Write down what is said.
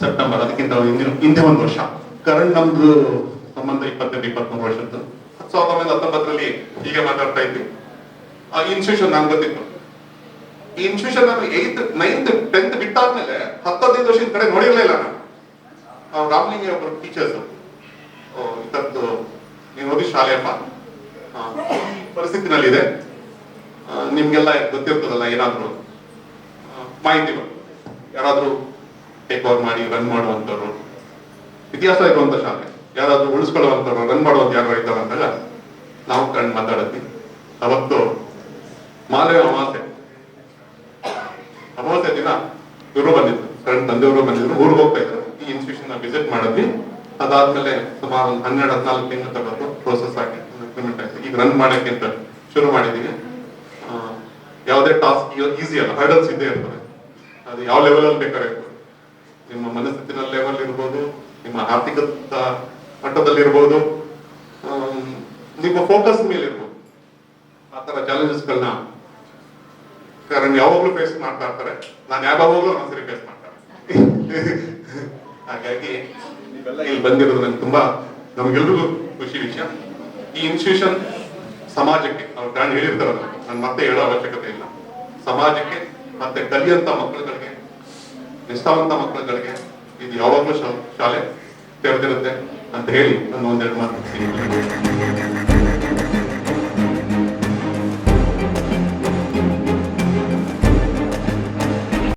September ಅದಕ್ಕಿಂತ ಹಿಂದೆ ಒಂದು ವರ್ಷ. ಕರಣ್ ನಮ್ದು ಸಂಬಂಧ ಇಪ್ಪತ್ತೆಂಟು, ಇಪ್ಪತ್ಮೂರು ವರ್ಷದ್ದು. ಸಾವಿರದ ಒಂಬೈನೂರ ಹತ್ತೊಂಬತ್ತರಲ್ಲಿ ಹೀಗೆ ಮಾತಾಡ್ತಾ ಇದ್ವಿ. ಆ ಇನ್ಸ್ಟಿಟ್ಯೂಷನ್ ನಾನು ಗೊತ್ತಿತ್ತು ಈ ಇನ್ಸ್ಟಿಟ್ಯೂಷನ್ ನಾನು ಏತ್ ನೈನ್ತ್ ಟೆಂತ್ ಬಿಟ್ಟಾದ್ಮೇಲೆ ಹತ್ತದೈದು ವರ್ಷದ ಕಡೆ ನೋಡಿರಲಿಲ್ಲ ನಾನು. ರಾಮಲಿಂಗ ಒಬ್ಬರು ಟೀಚರ್ಸ್ ಇಂಥದ್ದು ನೀವು ಓದಿ ಶಾಲೆಯಪ್ಪ ಪರಿಸ್ಥಿತಿನಲ್ಲಿದೆ. ನಿಮ್ಗೆಲ್ಲ ಗೊತ್ತಿರ್ತದಲ್ಲ ಏನಾದ್ರು ಮಾಹಿತಿ ಯಾರಾದ್ರೂ ಟೇಕ್ ಓವರ್ ಮಾಡಿ ರನ್ ಮಾಡುವಂಥವ್ರು. ಇತಿಹಾಸ ಇರುವಂತ ಶಾಲೆ. ಯಾರಾದ್ರೂ ಉಳಿಸ್ಕೊಳ್ಳುವಂಥವ್ರು ರನ್ ಮಾಡುವಂತ ಯಾರು ಇದ್ದಾರೆ ಅಂದಾಗ ನಾವು ಕಂಡು ಮಾತಾಡತ್ತಿ ಅವತ್ತು ಮಾಲಯ ಅಮಾಸೆ. ಅಮಾವಾಸ್ಯ ದಿನ ಇವರು ಬಂದಿದ್ರು. ಫ್ರೆಂಡ್ ತಂದೆಯವರು ಬಂದಿದ್ರು. ಊರಿಗೆ ಹೋಗ್ತಾ ಇದ್ರು. ಈ ಇನ್ಸ್ಟಿಟ್ಯೂಷನ್ ವಿಸಿಟ್ ಮಾಡಿದ್ವಿ. ಅದಾದ್ಮೇಲೆ ಸುಮಾರು ಒಂದು ಹನ್ನೆರಡು ಹದಿನಾಲ್ಕು ತಿಂಗಳು ತಗೊಂಡು ಪ್ರೋಸೆಸ್ ಆಗಿ ಇಂಪ್ಲಿಮೆಂಟ್ ಆಯ್ತು. ಈಗ ರನ್ ಮಾಡಕ್ಕೆ ಅಂತ ಶುರು ಮಾಡಿದೀವಿ. ಆ, ಯಾವುದೇ ಟಾಸ್ಕ್ ಈಸಿ ಅಲ್ಲ. ಹರ್ಡಲ್ಸ್ ಇದ್ದೇ ಇರ್ತದೆ. ಅದು ಯಾವ ಲೆವೆಲಲ್ಲಿ ಬೇಕಾದ್ರೆ ನಿಮ್ಮ ಮನಸ್ಥಿತಿನ ಲೆವೆಲ್ ಇರ್ಬೋದು ನಿಮ್ಮ ಆರ್ಥಿಕ ಮಟ್ಟದಲ್ಲಿ ಇರ್ಬೋದು ಆಮ್, ನಿಮ್ಮ ಫೋಕಸ್ ಮೇಲೆ ಇರ್ಬೋದು ಆ ತರ ಚಾಲೆಂಜಸ್ಗಳನ್ನ ಕಾರಣ ಯಾವಾಗ್ಲೂ ಫೇಸ್ ಮಾಡ್ತಾ ಇರ್ತಾರೆ. ನಾನು ಯಾವಾಗಲೂ ಒಂದ್ಸರಿ ಫೇಸ್ ಮಾಡ್ತಾರೆ. ಹಾಗಾಗಿ ನೀವೆಲ್ಲ ಇಲ್ಲಿ ಬಂದಿರೋದು ನಂಗೆ ತುಂಬಾ ನಮ್ಗೆಲ್ರಿಗೂ ಖುಷಿ ವಿಷಯ. ಈ ಇನ್ಸ್ಟಿಟ್ಯೂಷನ್ ಸಮಾಜಕ್ಕೆ ಅವ್ರು ನಾನು ಹೇಳಿರ್ತಾರಲ್ಲ ನಾನು ಮತ್ತೆ ಹೇಳೋ ಅವಶ್ಯಕತೆ ಇಲ್ಲ. ಸಮಾಜಕ್ಕೆ ಮತ್ತೆ ಕಲಿಯಂತ ಮಕ್ಕಳುಗಳಿಗೆ ನಿಷ್ಠಾವಂತ ಮಕ್ಕಳುಗಳಿಗೆ ಇದು ಯಾವಾಗಲೂ ಶಾಲೆ ತೆರೆದಿರುತ್ತೆ ಅಂತ ಹೇಳಿ ನಾನು ಒಂದೆರಡು ಮಾತು.